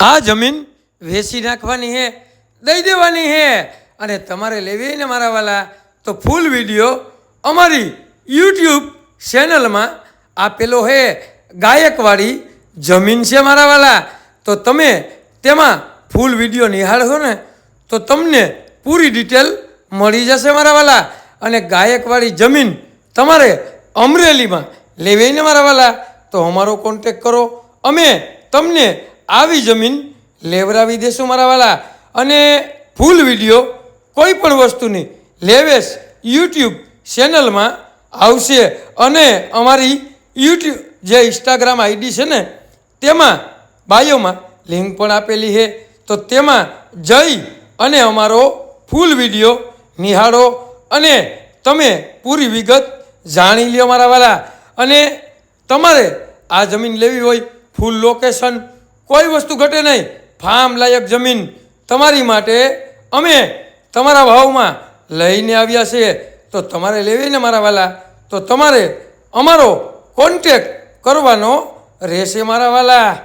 આ જમીન વેચી નાખવાની હે, દઈ દેવાની હે. અને તમારે લેવી ને મારા વાલા, તો ફૂલ વીડિયો અમારી યુટ્યુબ ચેનલમાં આપેલો હે. ગાયકવાડી જમીન છે મારા વાલા. તો તમે તેમાં ફૂલ વીડિયો નિહાળશો ને, તો તમને પૂરી ડિટેલ મળી જશે મારા વાલા. અને ગાયકવાડી જમીન તમારે અમરેલીમાં લેવી ને મારા વાલા, તો અમારો કોન્ટેક કરો. અમે તમને આવી જમીન લેવરાવી દેશું મારા વાલા. અને ફૂલ વીડિયો કોઈ પણ વસ્તુની લેવેશ યુટ્યુબ ચેનલમાં આવશે અને અમારી યુટ્યુબ જે ઇન્સ્ટાગ્રામ આઈડી છે ને, તેમાં બાયોમાં લિંક પણ આપેલી છે. તો તેમાં જઈ અને અમારો ફૂલ વીડિયો નિહાળો અને તમે પૂરી વિગત જાણી લ્યો મારા વાલા. અને તમારે આ જમીન લેવી હોય ફૂલ લોકેશન કોઈ વસ્તુ ઘટે નહીં. ફાર્મ લાયક જમીન તમારી માટે અમે તમારા ભાવમાં લઈને આવ્યા છીએ. તો તમારે લેવી ને મારા વાલા? તો તમારે અમારો કોન્ટેક કરવાનો રહેશે મારા વાલા.